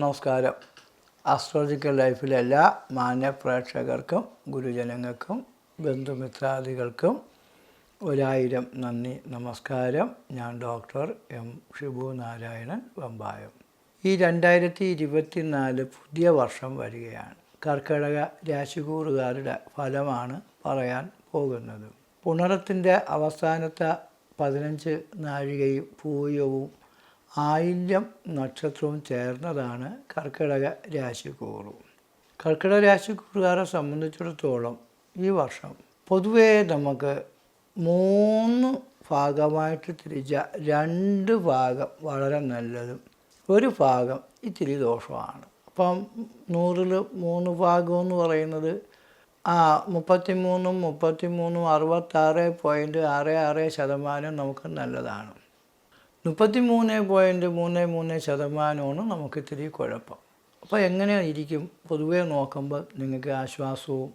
നമസ്കാരം. ആസ്ട്രോളജിക്കൽ ലൈഫിലെ എല്ലാ മാന്യ പ്രേക്ഷകർക്കും ഗുരുജനങ്ങൾക്കും ബന്ധുമിത്രാദികൾക്കും ഒരായിരം നന്ദി നമസ്കാരം. ഞാൻ ഡോക്ടർ എം ഷിബു നാരായണൻ വമ്പായം. ഈ രണ്ടായിരത്തി ഇരുപത്തിനാല് പുതിയ വർഷം വരികയാണ്. കർക്കിടക രാശികൂറുകാരുടെ ഫലമാണ് പറയാൻ പോകുന്നത്. പുണറത്തിന്റെ അവസാനത്തെ പതിനഞ്ച് നാഴികയും പൂയവും ആയില്യം നക്ഷത്രവും ചേർന്നതാണ് കർക്കിടക രാശിക്കൂറു. കർക്കിടക രാശിക്കൂറുകാരെ സംബന്ധിച്ചിടത്തോളം ഈ വർഷം പൊതുവേ നമുക്ക് മൂന്ന് ഭാഗമായിട്ട് തിരിച്ച രണ്ട് ഭാഗം വളരെ നല്ലതും ഒരു ഭാഗം ഇത്തിരി ദോഷമാണ്. അപ്പം നൂറിൽ മൂന്ന് ഭാഗം എന്ന് പറയുന്നത് ആ മുപ്പത്തി മൂന്നും മുപ്പത്തി മൂന്നും അറുപത്താറ് പോയിന്റ് ആറ് ആറ് ശതമാനം നമുക്ക് നല്ലതാണ്. മുപ്പത്തി മൂന്ന് പോയിന്റ് മൂന്ന് മൂന്ന് ശതമാനമാണ് നമുക്ക് ഇത്തിരി കുഴപ്പം. അപ്പോൾ എങ്ങനെ ഇരിക്കും പൊതുവേ നോക്കുമ്പോൾ നിങ്ങൾക്ക് ആശ്വാസവും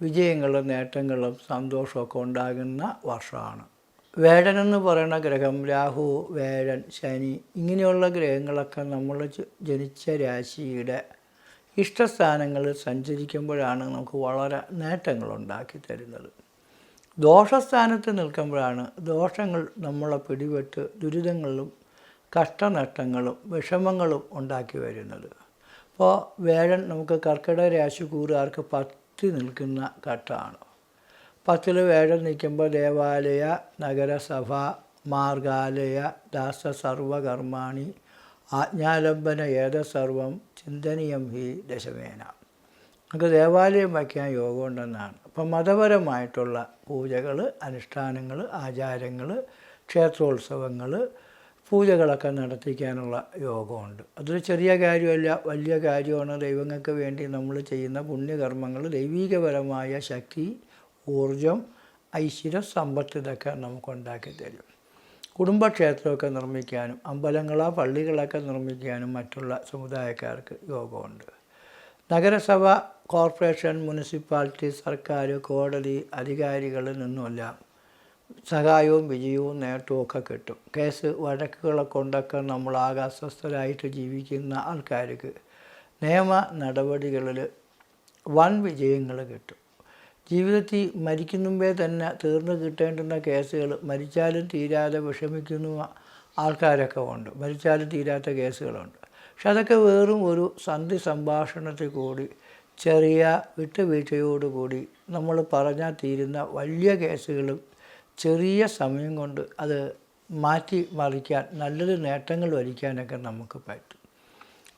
വിജയങ്ങളും നേട്ടങ്ങളും സന്തോഷമൊക്കെ ഉണ്ടാകുന്ന വർഷമാണ്. വേഴൻ എന്ന് പറയുന്ന ഗ്രഹം രാഹു വേഴൻ ശനി ഇങ്ങനെയുള്ള ഗ്രഹങ്ങളൊക്കെ നമ്മൾ ജനിച്ച രാശിയുടെ ഇഷ്ടസ്ഥാനങ്ങളിൽ സഞ്ചരിക്കുമ്പോഴാണ് നമുക്ക് വളരെ നേട്ടങ്ങൾ ഉണ്ടാക്കി തരുന്നത്. ദോഷസ്ഥാനത്ത് നിൽക്കുമ്പോഴാണ് ദോഷങ്ങൾ നമ്മളെ പിടിപെട്ട് ദുരിതങ്ങളിലും കഷ്ടനഷ്ടങ്ങളും വിഷമങ്ങളും ഉണ്ടാക്കി വരുന്നത്. അപ്പോൾ വേഴൻ നമുക്ക് കർക്കിടക രാശിക്കൂറുകാർക്ക് പത്തി നിൽക്കുന്ന ഘട്ടമാണ്. പത്തിൽ വേഴൻ നിൽക്കുമ്പോൾ ദേവാലയ നഗരസഭ മാർഗാലയ ദാസ സർവകർമാണി ആജ്ഞാലംബന ഏത സർവം ചിന്തനീയം ഹി ദശമേന. നമുക്ക് ദേവാലയം വയ്ക്കാൻ യോഗമുണ്ടെന്നാണ്. അപ്പം മതപരമായിട്ടുള്ള പൂജകൾ അനുഷ്ഠാനങ്ങൾ ആചാരങ്ങൾ ക്ഷേത്രോത്സവങ്ങൾ പൂജകളൊക്കെ നടത്തിക്കാനുള്ള യോഗമുണ്ട്. അതൊരു ചെറിയ കാര്യമല്ല. വലിയ കാര്യമാണ് ദൈവങ്ങൾക്ക് വേണ്ടി നമ്മൾ ചെയ്യുന്ന പുണ്യകർമ്മങ്ങൾ ദൈവീകപരമായ ശക്തി ഊർജം ഐശ്വര്യ സമ്പത്ത് ഇതൊക്കെ നമുക്ക് ഉണ്ടാക്കി തരും. കുടുംബക്ഷേത്രമൊക്കെ നിർമ്മിക്കാനും അമ്പലങ്ങളോ പള്ളികളൊക്കെ നിർമ്മിക്കാനും മറ്റുള്ള സമുദായക്കാർക്ക് യോഗമുണ്ട്. നഗരസഭ കോർപ്പറേഷൻ മുനിസിപ്പാലിറ്റി സർക്കാർ കോടതി അധികാരികളിൽ നിന്നുമല്ല സഹായവും വിജയവും നേട്ടവും ഒക്കെ കിട്ടും. കേസ് വഴക്കുകളെ കൊണ്ടൊക്കെ നമ്മൾ ആകാശസ്ഥരായിട്ട് ജീവിക്കുന്ന ആൾക്കാർക്ക് നിയമ നടപടികളിൽ വൻ വിജയങ്ങൾ കിട്ടും. ജീവിതത്തിൽ മരിക്കുന്ന മുമ്പേ തന്നെ തീർന്നു കിട്ടേണ്ടുന്ന കേസുകൾ മരിച്ചാലും തീരാതെ വിഷമിക്കുന്ന ആൾക്കാരൊക്കെ ഉണ്ട്. മരിച്ചാലും തീരാത്ത കേസുകളുണ്ട്. പക്ഷെ അതൊക്കെ വെറും ഒരു സന്ധി സംഭാഷണത്തിൽ കൂടി ചെറിയ വിട്ടുവീഴ്ചയോടുകൂടി നമ്മൾ പറഞ്ഞാൽ തീരുന്ന വലിയ കേസുകളും ചെറിയ സമയം കൊണ്ട് അത് മാറ്റി മറിക്കാൻ നല്ലൊരു നേട്ടങ്ങൾ വരിക്കാനൊക്കെ നമുക്ക് പറ്റും.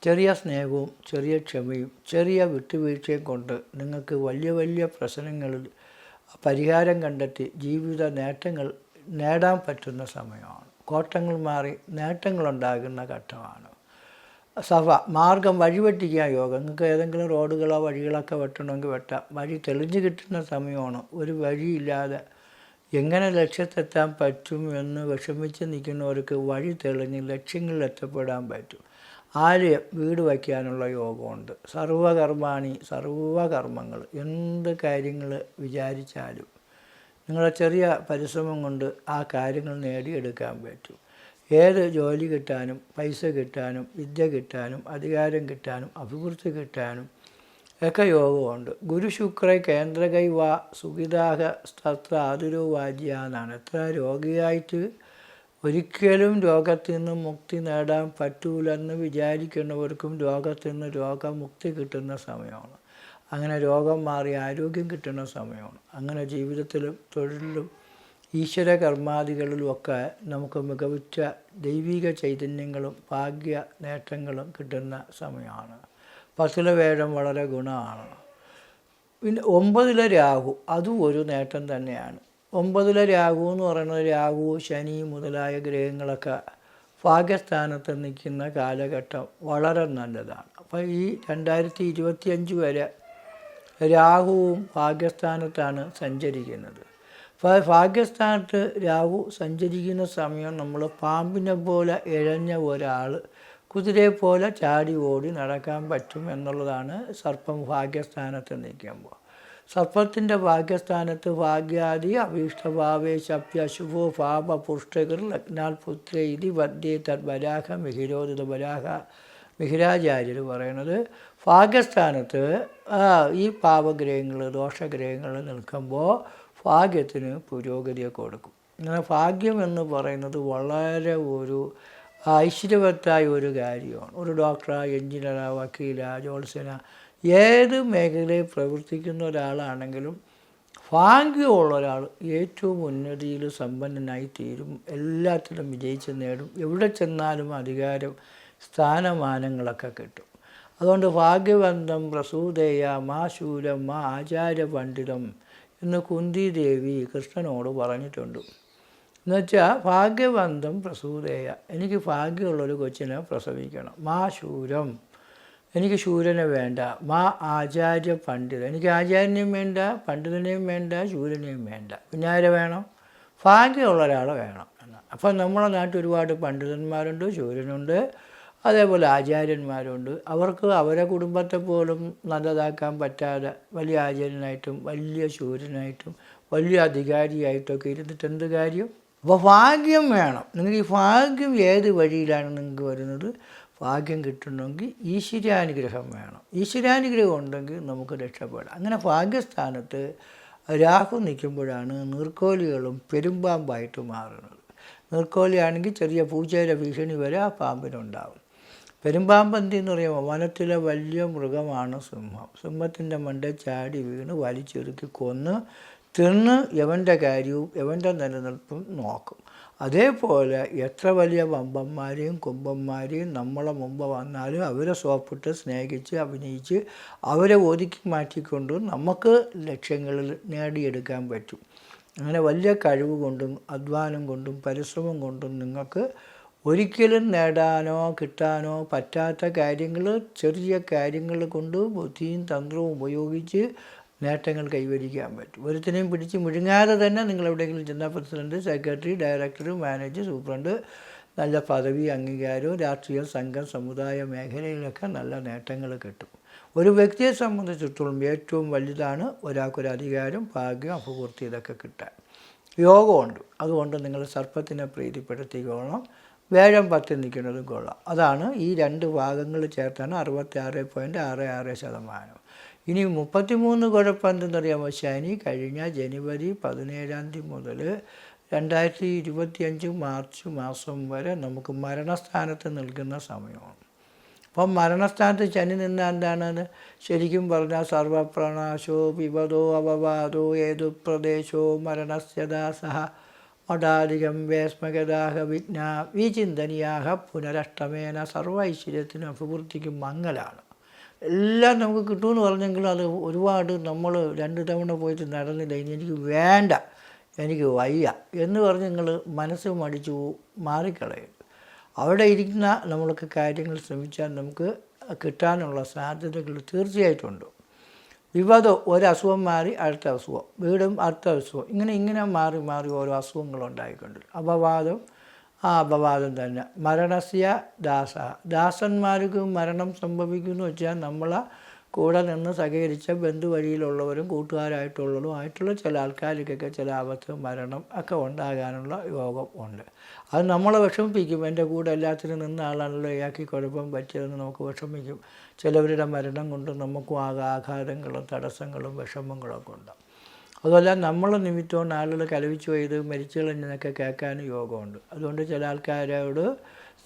ചെറിയ സ്നേഹവും ചെറിയ ക്ഷമയും ചെറിയ വിട്ടുവീഴ്ചയും കൊണ്ട് നിങ്ങൾക്ക് വലിയ വലിയ പ്രശ്നങ്ങളിൽ പരിഹാരം കണ്ടെത്തി ജീവിത നേട്ടങ്ങൾ നേടാൻ പറ്റുന്ന സമയമാണ്. കോട്ടങ്ങൾ മാറി നേട്ടങ്ങളുണ്ടാകുന്ന ഘട്ടമാണ്. സഭ മാർഗം വഴിവെട്ടിക്കാൻ യോഗം. നിങ്ങൾക്ക് ഏതെങ്കിലും റോഡുകളോ വഴികളൊക്കെ വെട്ടണമെങ്കിൽ വെട്ടാം. വഴി തെളിഞ്ഞു കിട്ടുന്ന സമയമാണ്. ഒരു വഴിയില്ലാതെ എങ്ങനെ ലക്ഷ്യത്തെത്താൻ പറ്റും എന്ന് വിഷമിച്ച് നിൽക്കുന്നവർക്ക് വഴി തെളിഞ്ഞ് ലക്ഷ്യങ്ങളിൽ എത്തപ്പെടാൻ പറ്റും. ആരെയും വീട് വയ്ക്കാനുള്ള യോഗമുണ്ട്. സർവകർമാണി സർവകർമ്മങ്ങൾ എന്ത് കാര്യങ്ങൾ വിചാരിച്ചാലും നിങ്ങളുടെ ചെറിയ പരിശ്രമം കൊണ്ട് ആ കാര്യങ്ങൾ നേടിയെടുക്കാൻ പറ്റും. ഏത് ജോലി കിട്ടാനും പൈസ കിട്ടാനും വിദ്യ കിട്ടാനും അധികാരം കിട്ടാനും അഭിവൃദ്ധി കിട്ടാനും ഒക്കെ യോഗമുണ്ട്. ഗുരു ശുക്ര കേന്ദ്രകൈ വാ സുഖിതാഹ തത്ര ആതുരോ വാജ്യ എന്നാണ്. എത്ര രോഗിയായിട്ട് ഒരിക്കലും രോഗത്തിൽ നിന്ന് മുക്തി നേടാൻ പറ്റൂലെന്ന് വിചാരിക്കുന്നവർക്കും രോഗത്തിൽ നിന്ന് രോഗമുക്തി കിട്ടുന്ന സമയമാണ്. അങ്ങനെ രോഗം മാറി ആരോഗ്യം കിട്ടുന്ന സമയമാണ്. അങ്ങനെ ജീവിതത്തിലും തൊഴിലിലും ഈശ്വര കർമാദികളിലുമൊക്കെ നമുക്ക് മികവുറ്റ ദൈവിക ചൈതന്യങ്ങളും ഭാഗ്യ നേട്ടങ്ങളും കിട്ടുന്ന സമയമാണ്. പത്തിലെ വേഴം വളരെ ഗുണമാണ്. പിന്നെ ഒമ്പതിലെ രാഹു അതും ഒരു നേട്ടം തന്നെയാണ്. ഒമ്പതിലെ രാഹു എന്ന് പറയുന്നത് രാഹു ശനി മുതലായ ഗ്രഹങ്ങളൊക്കെ ഭാഗ്യസ്ഥാനത്ത് നിൽക്കുന്ന കാലഘട്ടം വളരെ നല്ലതാണ്. അപ്പോൾ ഈ രണ്ടായിരത്തി ഇരുപത്തിയഞ്ച് വരെ രാഹുവും ഭാഗ്യസ്ഥാനത്താണ് സഞ്ചരിക്കുന്നത്. ഭാഗ്യസ്ഥാനത്ത് രാഹു സഞ്ചരിക്കുന്ന സമയം നമ്മൾ പാമ്പിനെ പോലെ ഇഴഞ്ഞ ഒരാൾ കുതിരയെ പോലെ ചാടി ഓടി നടക്കാൻ പറ്റും എന്നുള്ളതാണ് സർപ്പം ഭാഗ്യസ്ഥാനത്ത് നിൽക്കുമ്പോൾ സർപ്പത്തിന്റെ ഭാഗ്യസ്ഥാനത്ത് ഭാഗ്യാദി അഭീഷ്ടഭാവേ ശപ്യ ശുഭോ പാപ പുഷ്ടകർ ലഗ്നാൽ പുത്ര ഇതി വദ്യേ തദ് വരാഹ മിഹിരോദിത വരാഹ മിഹിരാചാര്യർ പറയണത് ഭാഗ്യസ്ഥാനത്ത് ഈ പാപഗ്രഹങ്ങൾ ദോഷഗ്രഹങ്ങൾ നിൽക്കുമ്പോൾ ഭാഗ്യത്തിന് പുരോഗതിയെ കൊടുക്കും. അങ്ങനെ ഭാഗ്യം എന്ന് പറയുന്നത് വളരെ ഒരു ഐശ്വര്യവത്തായ ഒരു കാര്യമാണ്. ഒരു ഡോക്ടറാ എഞ്ചിനീയറാ വക്കീലാ ജോത്സ്യന ഏത് മേഖലയിൽ പ്രവർത്തിക്കുന്ന ഒരാളാണെങ്കിലും ഭാഗ്യമുള്ള ഒരാൾ ഏറ്റവും ഉന്നതിയിൽ സമ്പന്നനായി തീരും. എല്ലാത്തിലും വിജയിച്ച് നേടും. എവിടെ ചെന്നാലും അധികാരം സ്ഥാനമാനങ്ങളൊക്കെ കിട്ടും. അതുകൊണ്ട് ഭാഗ്യവന്തം പ്രസൂതേയ മാ ശൂരം മാ ആചാര്യ പണ്ഡിതം എന്ന് കുന്തി ദേവി കൃഷ്ണനോട് പറഞ്ഞിട്ടുണ്ട്. എന്നുവെച്ചാൽ ഭാഗ്യവന്തം പ്രസൂതേയ. എനിക്ക് ഭാഗ്യമുള്ളൊരു കൊച്ചിനെ പ്രസവിക്കണം. മാ ശൂരം. എനിക്ക് ശൂരനെ വേണ്ട. മാ ആചാര്യ പണ്ഡിത എനിക്ക് ആചാര്യനെയും വേണ്ട പണ്ഡിതനെയും വേണ്ട ശൂരനെയും വേണ്ട. പിന്നെ ആരെ വേണം? ഭാഗ്യമുള്ള ഒരാളെ വേണം. എന്ന് അപ്പം നമ്മളെ നാട്ടിൽ ഒരുപാട് പണ്ഡിതന്മാരുണ്ട് ശൂരനുണ്ട്. അതേപോലെ ആചാര്യന്മാരുണ്ട്. അവർക്ക് അവരെ കുടുംബത്തെ പോലും നല്ലതാക്കാൻ പറ്റാതെ വലിയ ആചാര്യനായിട്ടും വലിയ ശൂരനായിട്ടും വലിയ അധികാരിയായിട്ടൊക്കെ ഇരുന്നിട്ട് എന്ത് കാര്യം? അപ്പോൾ ഭാഗ്യം വേണം. നിങ്ങൾക്ക് ഈ ഭാഗ്യം ഏത് വഴിയിലാണ് നിങ്ങൾക്ക് വരുന്നത്? ഭാഗ്യം കിട്ടണമെങ്കിൽ ഈശ്വരാനുഗ്രഹം വേണം. ഈശ്വരാനുഗ്രഹം ഉണ്ടെങ്കിൽ നമുക്ക് രക്ഷപ്പെടാം. അങ്ങനെ ഭാഗ്യസ്ഥാനത്ത് രാഹു നിൽക്കുമ്പോഴാണ് നീർക്കോലികളും പെരുമ്പാമ്പായിട്ട് മാറുന്നത്. നീർക്കോലിയാണെങ്കിൽ ചെറിയ പൂച്ചയുടെ ഭീഷണി വരെ ആ പാമ്പിനുണ്ടാവും. പെരുമ്പാമ്പന്തി എന്ന് പറയുമ്പോൾ വനത്തിലെ വലിയ മൃഗമാണ് സിംഹം. സിംഹത്തിന്റെ മണ്ട ചാടി വീണ് വലിച്ചൊരുക്കി കൊന്ന് തിന്ന് യവന്റെ കാര്യവും യവന്റെ നിലനിൽപ്പും നോക്കും. അതേപോലെ എത്ര വലിയ വമ്പന്മാരെയും കുമ്പന്മാരെയും നമ്മളെ മുമ്പ് വന്നാലും അവരെ സോപ്പിട്ട് സ്നേഹിച്ച് അഭിനയിച്ച് അവരെ ഒതുക്കി മാറ്റിക്കൊണ്ട് നമുക്ക് ലക്ഷ്യങ്ങളിൽ നേടിയെടുക്കാൻ പറ്റും. അങ്ങനെ വലിയ കഴിവ് കൊണ്ടും അധ്വാനം കൊണ്ടും പരിശ്രമം കൊണ്ടും നിങ്ങൾക്ക് ഒരിക്കലും നേടാനോ കിട്ടാനോ പറ്റാത്ത കാര്യങ്ങൾ ചെറിയ കാര്യങ്ങൾ കൊണ്ട് ബുദ്ധിയും തന്ത്രവും ഉപയോഗിച്ച് നേട്ടങ്ങൾ കൈവരിക്കാൻ പറ്റും. ഒരുത്തിനെയും പിടിച്ച് മുഴുങ്ങാതെ തന്നെ നിങ്ങൾ എവിടെയെങ്കിലും ചെന്നാൽ president secretary director manager superintendent നല്ല പദവി അംഗീകാരവും രാഷ്ട്രീയ സംഘം സമുദായ മേഖലയിലൊക്കെ നല്ല നേട്ടങ്ങൾ കിട്ടും. ഒരു വ്യക്തിയെ സംബന്ധിച്ചിടത്തോളം ഏറ്റവും വലുതാണ് ഒരാൾക്കൊരു അധികാരം ഭാഗ്യം അഭിവൃദ്ധി ഇതൊക്കെ കിട്ടാൻ. യോഗമുണ്ട്. അതുകൊണ്ട് നിങ്ങൾ സർപ്പത്തിനെ പ്രീതിപ്പെടുത്തിക്കോളണം. വേഴം പത്ത് നിൽക്കുന്നതും കൊള്ളാം. അതാണ് ഈ രണ്ട് ഭാഗങ്ങൾ ചേർത്താണ് അറുപത്തി ആറ് പോയിന്റ് ആറ് ആറ് ശതമാനം. ഇനി മുപ്പത്തിമൂന്ന് കുഴപ്പം എന്തെന്നറിയാമോ ശനി കഴിഞ്ഞ ജനുവരി പതിനേഴാം തീയതി മുതൽ രണ്ടായിരത്തി ഇരുപത്തിയഞ്ച് മാർച്ച് മാസം വരെ നമുക്ക് മരണസ്ഥാനത്ത് നിൽക്കുന്ന സമയമാണ്. അപ്പം മരണസ്ഥാനത്ത് ശനി നിന്ന എന്താണ് ശരിക്കും പറഞ്ഞാൽ സർവപ്രണാശോ വിപദോ അപവാദോ ഏതു പ്രദേശോ മരണസ്യദാസഹ മടാധികം വേസ്മഗതാഹ വിജ്ഞ വിചിന്തനിയാഹ പുനരഷ്ടമേന സർവ ഐശ്വര്യത്തിനും അഭിവൃദ്ധിക്കും മങ്ങലാണ് എല്ലാം നമുക്ക് കിട്ടുമെന്ന് പറഞ്ഞെങ്കിലും അത് ഒരുപാട് നമ്മൾ രണ്ട് തവണ പോയിട്ട് നടന്നില്ല. ഇനി എനിക്ക് വേണ്ട എനിക്ക് വയ്യ എന്ന് പറഞ്ഞ് നിങ്ങൾ മനസ്സ് മടിച്ചു മാറിക്കളയും അവിടെ ഇരിക്കുന്ന നമ്മൾക്ക് കാര്യങ്ങൾ ശ്രമിച്ചാൽ നമുക്ക് കിട്ടാനുള്ള സാധ്യതകൾ തീർച്ചയായിട്ടും ഉണ്ട് വിവാദം ഒരസുഖം മാറി അടുത്ത അസുഖം വീടും അടുത്ത അസുഖം ഇങ്ങനെ ഇങ്ങനെ മാറി മാറി ഓരോ അസുഖങ്ങളുണ്ടായിക്കൊണ്ട്. അപവാദം ആ അപവാദം തന്നെ. മരണസ്യ ദാസ. ദാസന്മാർക്ക് മരണം സംഭവിക്കുമെന്ന് വെച്ചാൽ നമ്മളെ കൂടെ നിന്ന് സഹകരിച്ച ബന്ധുവഴിയിലുള്ളവരും കൂട്ടുകാരായിട്ടുള്ളതും ആയിട്ടുള്ള ചില ആൾക്കാർക്കൊക്കെ ചില ആപത്ത് മരണം ഒക്കെ ഉണ്ടാകാനുള്ള യോഗം ഉണ്ട്. അത് നമ്മളെ വിഷമിപ്പിക്കും. എന്റെ കൂടെ എല്ലാത്തിനും നിന്ന ആളാണല്ലോ ഇയാൾക്ക് കുഴപ്പം പറ്റിയതെന്ന് നമുക്ക് വിഷമിക്കും. ചിലവരുടെ മരണം കൊണ്ട് നമുക്കും ആകെ ആഘാതങ്ങളും തടസ്സങ്ങളും വിഷമങ്ങളൊക്കെ ഉണ്ടാകും അതുമല്ല നമ്മളെ നിമിത്തം ആളുകൾ കലവിച്ചു പോയത് മരിച്ചു കളഞ്ഞതൊക്കെ കേൾക്കാനും യോഗമുണ്ട്. അതുകൊണ്ട് ചില ആൾക്കാരോട്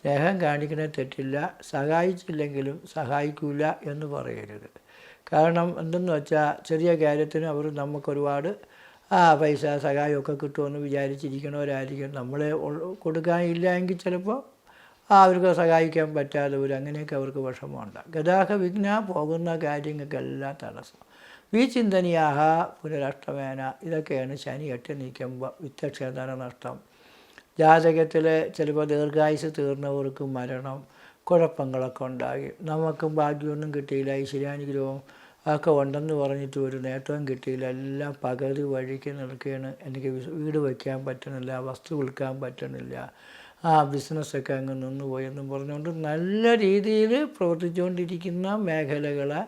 സ്നേഹം കാണിക്കണ തെറ്റില്ല സഹായിച്ചില്ലെങ്കിലും സഹായിക്കില്ല എന്ന് പറയരുത്. കാരണം എന്തെന്ന് വെച്ചാൽ ചെറിയ കാര്യത്തിന് അവർ നമുക്കൊരുപാട് ആ പൈസ സഹായമൊക്കെ കിട്ടുമെന്ന് വിചാരിച്ചിരിക്കണവരായിരിക്കും നമ്മളെ കൊടുക്കാനില്ല എങ്കിൽ ചിലപ്പോൾ ആ അവർക്ക് സഹായിക്കാൻ പറ്റാതെ വരും അങ്ങനെയൊക്കെ അവർക്ക് വിഷമമുണ്ട്. ഗതാഗത വിഘ്ന പോകുന്ന കാര്യങ്ങൾക്കെല്ലാം തടസ്സം. വിചിന്തനീയാഹ പുനരഷ്ടമേന ഇതൊക്കെയാണ് ശനി എട്ട് നീക്കുമ്പോൾ വിത്തക്ഷേത്ര നഷ്ടം ജാതകത്തിൽ ചിലപ്പോൾ ദീർഘായുസ് തീർന്നവർക്ക് മരണം കുഴപ്പങ്ങളൊക്കെ ഉണ്ടാകി നമുക്കും ഭാഗ്യമൊന്നും കിട്ടിയില്ല. ഈശ്വരാനുഗ്രഹവും ഒക്കെ ഉണ്ടെന്ന് പറഞ്ഞിട്ട് ഒരു നേട്ടവും കിട്ടിയില്ല. എല്ലാം പകുതി വഴിക്ക് നിൽക്കുകയാണ്. എനിക്ക് വീട് വയ്ക്കാൻ പറ്റുന്നില്ല വസ്തു വിൽക്കാൻ പറ്റുന്നില്ല. ആ ബിസിനസ്സൊക്കെ അങ്ങ് നിന്നുപോയെന്നും പറഞ്ഞുകൊണ്ട് നല്ല രീതിയിൽ പ്രവർത്തിച്ചുകൊണ്ടിരിക്കുന്ന മേഖലകളെ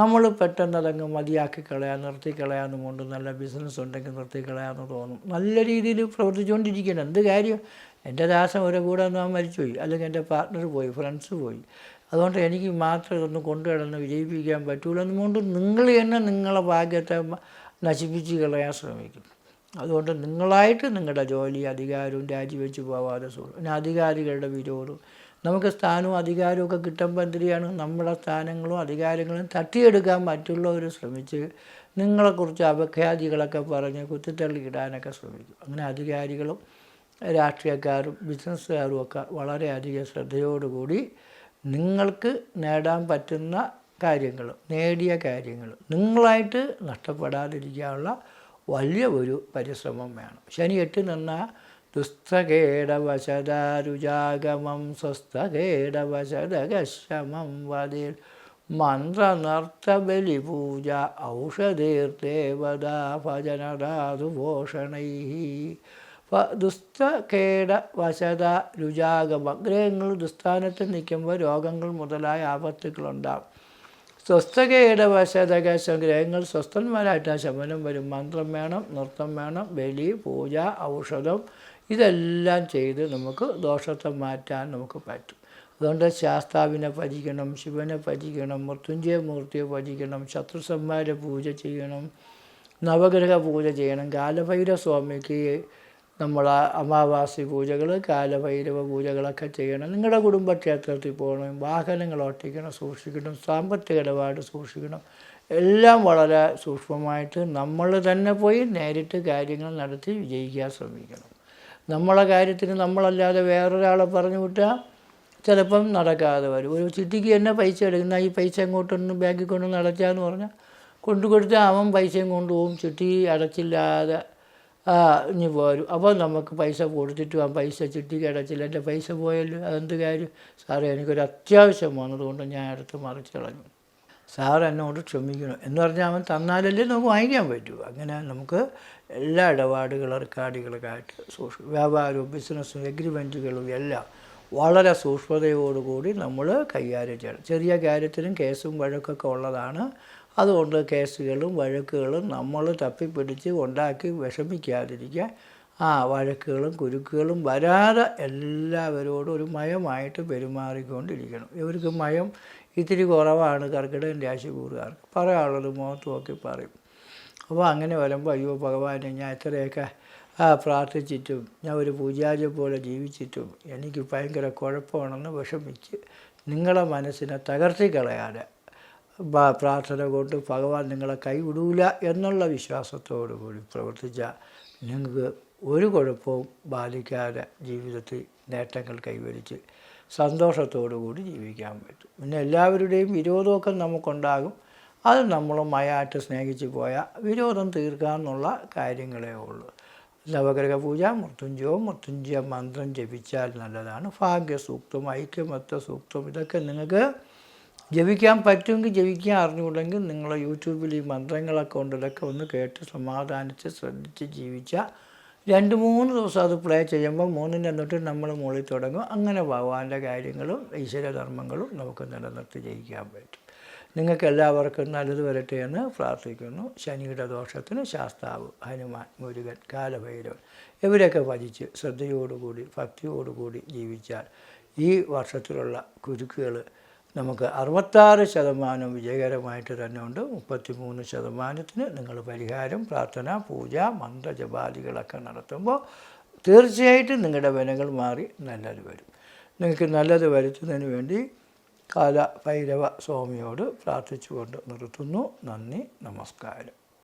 നമ്മൾ പെട്ടെന്ന് അതങ്ങ് മതിയാക്കി കളയാൻ നിർത്തി കൊണ്ട് നല്ല ബിസിനസ് ഉണ്ടെങ്കിൽ നിർത്തി കളയാമെന്ന് തോന്നും. നല്ല രീതിയിൽ പ്രവർത്തിച്ചുകൊണ്ടിരിക്കണം എന്ത് കാര്യം? എന്റെ ദാസം ഒരു കൂടെ ഞാൻ മരിച്ചുപോയി അല്ലെങ്കിൽ എന്റെ പാർട്ട്ണർ പോയി ഫ്രണ്ട്സ് പോയി. അതുകൊണ്ട് എനിക്ക് മാത്രം ഇതൊന്നും കൊണ്ടുകിടന്ന് വിജയിപ്പിക്കാൻ പറ്റൂല എന്നുകൊണ്ട് നിങ്ങൾ തന്നെ നിങ്ങളെ ഭാഗ്യത്തെ നശിപ്പിച്ച് കളയാൻ ശ്രമിക്കും അതുകൊണ്ട് നിങ്ങളായിട്ട് നിങ്ങളുടെ ജോലി അധികാരവും രാജിവെച്ച് പോവാതെ സൂക്ഷിക്കും പിന്നെ അധികാരികളുടെ വിരോധം. നമുക്ക് സ്ഥാനവും അധികാരവും ഒക്കെ കിട്ടുമ്പോൾ എന്തിനാണ് നമ്മുടെ സ്ഥാനങ്ങളും അധികാരങ്ങളും തട്ടിയെടുക്കാൻ മറ്റുള്ളവർ ശ്രമിച്ച് നിങ്ങളെക്കുറിച്ച് അപഖ്യാതികളൊക്കെ പറഞ്ഞ് കുത്തിത്തള്ളിയിടാനൊക്കെ ശ്രമിക്കും. അങ്ങനെ അധികാരികളും രാഷ്ട്രീയക്കാരും ബിസിനസ്സുകാരും ഒക്കെ വളരെയധികം ശ്രദ്ധയോടുകൂടി നിങ്ങൾക്ക് നേടാൻ പറ്റുന്ന കാര്യങ്ങൾ നേടിയ കാര്യങ്ങൾ നിങ്ങളായിട്ട് നഷ്ടപ്പെടാതിരിക്കാനുള്ള വലിയ ഒരു പരിശ്രമം വേണം. ശനി എട്ട് നിന്ന ദുസ്തകേടവശദാരുജാഗമം സ്വസ്ഥകേടവശദകശമം വതിൽ മന്ത്രനർത്തബലിപൂജ ഔഷധീർദേവതാ ഭജനധാതുഭൂഷണൈ ദുസ്തകേട വശത രുജാഗമം ഗ്രഹങ്ങൾ ദുസ്ഥാനത്ത് നിൽക്കുമ്പോൾ രോഗങ്ങൾ മുതലായ ആപത്തുകളുണ്ടാകും സ്വസ്ഥകയുടെ വശതകശം ഗ്രഹങ്ങൾ സ്വസ്ഥന്മാരായിട്ട് ശമനം വരും. മന്ത്രം വേണം നൃത്തം വേണം ബലി പൂജ ഔഷധം ഇതെല്ലാം ചെയ്ത് നമുക്ക് ദോഷത്തെ മാറ്റാൻ നമുക്ക് പറ്റും. അതുകൊണ്ട് ശാസ്താവിനെ ഭജിക്കണം ശിവനെ ഭജിക്കണം മൃത്യുഞ്ജയ മൂർത്തിയെ ഭജിക്കണം ശത്രുസന്മാരെ പൂജ ചെയ്യണം നവഗ്രഹ പൂജ ചെയ്യണം കാലഭൈരവ സ്വാമിക്ക് നമ്മൾ അമാവാസി പൂജകൾ കാലഭൈരവ പൂജകളൊക്കെ ചെയ്യണം. നിങ്ങളുടെ കുടുംബക്ഷേത്രത്തിൽ പോകണം വാഹനങ്ങൾ ഒട്ടിക്കണം സൂക്ഷിക്കണം സാമ്പത്തിക ഇടപാട് സൂക്ഷിക്കണം. എല്ലാം വളരെ സൂക്ഷ്മമായിട്ട് നമ്മൾ തന്നെ പോയി നേരിട്ട് കാര്യങ്ങൾ നടത്തി വിജയിക്കാൻ ശ്രമിക്കണം. നമ്മളെ കാര്യത്തിന് നമ്മളല്ലാതെ വേറൊരാളെ പറഞ്ഞു വിട്ടാൽ ചിലപ്പം നടക്കാതെ വരും. ഒരു ചിട്ടിക്ക് തന്നെ പൈസ എടുക്കുന്ന ഈ പൈസ അങ്ങോട്ടൊന്ന് ബാങ്കിൽ കൊണ്ട് നടച്ചാന്ന് പറഞ്ഞാൽ കൊണ്ടു കൊടുത്താൽ അവൻ പൈസയും കൊണ്ടുപോകും ചിട്ടി അടച്ചില്ലാതെ ഇനി പോരും അപ്പോൾ നമുക്ക് പൈസ കൊടുത്തിട്ട് ആ പൈസ ചിട്ടിക്ക് അടച്ചില്ല. എന്റെ പൈസ പോയല്ലോ. അതെന്ത് കാര്യം? സാറേ എനിക്കൊരു അത്യാവശ്യം വന്നതുകൊണ്ട് ഞാൻ എടുത്ത് മറിച്ച് കളഞ്ഞു. സാർ എന്നോട് ക്ഷമിക്കണം. എന്ന് പറഞ്ഞാൽ അവൻ തന്നാലല്ലേ നമുക്ക് വാങ്ങിക്കാൻ പറ്റൂ. അങ്ങനെ നമുക്ക് എല്ലാ ഇടപാടുകളും റെക്കാർഡുകളൊക്കെ സൂക്ഷ വ്യാപാരവും ബിസിനസ്സും എഗ്രിമെന്റുകളും എല്ലാം വളരെ സൂക്ഷ്മതയോടുകൂടി നമ്മൾ കൈകാര്യം ചെയ്യണം. ചെറിയ കാര്യത്തിനും കേസും വഴക്കൊക്കെ ഉള്ളതാണ്. അതുകൊണ്ട് കേസുകളും വഴക്കുകളും നമ്മൾ തപ്പിപ്പിടിച്ച് ഉണ്ടാക്കി വിഷമിക്കാതിരിക്കാൻ ആ വഴക്കുകളും കുരുക്കുകളും വരാതെ എല്ലാവരോടും ഒരു മയമായിട്ട് പെരുമാറിക്കൊണ്ടിരിക്കണം. ഇവർക്ക് മയം ഇത്തിരി കുറവാണ് കർക്കിടകൻ രാശികൂറുകാർക്ക് പറയാനുള്ളത് മുഖത്ത് നോക്കി പറയും. അപ്പോൾ അങ്ങനെ വരുമ്പോൾ അയ്യോ ഭഗവാനെ ഞാൻ ഇത്രയൊക്കെ പ്രാർത്ഥിച്ചിട്ടും ഞാൻ ഒരു പൂജാരി പോലെ ജീവിച്ചിട്ടും എനിക്ക് ഭയങ്കര കുഴപ്പമാണെന്ന് വിഷമിച്ച് നിങ്ങളെ മനസ്സിനെ തകർത്തി കളയാതെ പ്രാർത്ഥന കൊണ്ട് ഭഗവാൻ നിങ്ങളെ കൈവിടൂല എന്നുള്ള വിശ്വാസത്തോടു കൂടി പ്രവർത്തിച്ചാൽ നിങ്ങൾക്ക് ഒരു കുഴപ്പവും ബാധിക്കാതെ ജീവിതത്തിൽ നേട്ടങ്ങൾ കൈവരിച്ച് സന്തോഷത്തോടു കൂടി ജീവിക്കാൻ പറ്റും. പിന്നെ എല്ലാവരുടെയും വിരോധമൊക്കെ നമുക്കുണ്ടാകും. അത് നമ്മൾ മയായിട്ട് സ്നേഹിച്ച് പോയാൽ വിരോധം തീർക്കാമെന്നുള്ള കാര്യങ്ങളേ ഉള്ളൂ. നവഗ്രഹ പൂജ മൃത്യുഞ്ജയവും മൃത്യുഞ്ജയ മന്ത്രം ജപിച്ചാൽ നല്ലതാണ്. ഭാഗ്യസൂക്തം ഐക്യമത്വ സൂക്തം ഇതൊക്കെ നിങ്ങൾക്ക് ജപിക്കാൻ പറ്റുമെങ്കിൽ ജപിക്കാൻ അറിഞ്ഞുകൂടെങ്കിൽ നിങ്ങൾ യൂട്യൂബിൽ ഈ മന്ത്രങ്ങളൊക്കെ ഉണ്ട്. ഇതൊക്കെ ഒന്ന് കേട്ട് സമാധാനിച്ച് ശ്രദ്ധിച്ച് ജീവിച്ചാൽ രണ്ട് മൂന്ന് ദിവസം അത് പ്ലേ ചെയ്യുമ്പോൾ മൂന്നിന്റെ തൊട്ട് നമ്മൾ മുകളിൽ തുടങ്ങും. അങ്ങനെ ഭഗവാന്റെ കാര്യങ്ങളും ഈശ്വരധർമ്മങ്ങളും നമുക്ക് നിലനിർത്തി ജയിക്കാൻ പറ്റും. നിങ്ങൾക്ക് എല്ലാവർക്കും നല്ലത് വരട്ടെ എന്ന് പ്രാർത്ഥിക്കുന്നു. ശനിയുടെ ദോഷത്തിന് ശാസ്താവ് ഹനുമാൻ മുരുകൻ കാലഭൈരവൻ ഇവരൊക്കെ ഭജിച്ച് ശ്രദ്ധയോടുകൂടി ഭക്തിയോടുകൂടി ജീവിച്ചാൽ ഈ വർഷത്തിലുള്ള കുരുക്കുകൾ നമുക്ക് അറുപത്താറ് ശതമാനം വിജയകരമായിട്ട് തന്നെ ഉണ്ട് മുപ്പത്തി മൂന്ന് ശതമാനത്തിന് നിങ്ങൾ പരിഹാരം പ്രാർത്ഥന പൂജ മന്ത്രജപാദികളൊക്കെ നടത്തുമ്പോൾ തീർച്ചയായിട്ടും നിങ്ങളുടെ വിനകൾ മാറി നല്ലത് വരും. നിങ്ങൾക്ക് നല്ലത് വരുത്തുന്നതിന് വേണ്ടി കാല ഭൈരവ സ്വാമിയോട് പ്രാർത്ഥിച്ചുകൊണ്ട് നിർത്തുന്നു. നന്ദി നമസ്കാരം.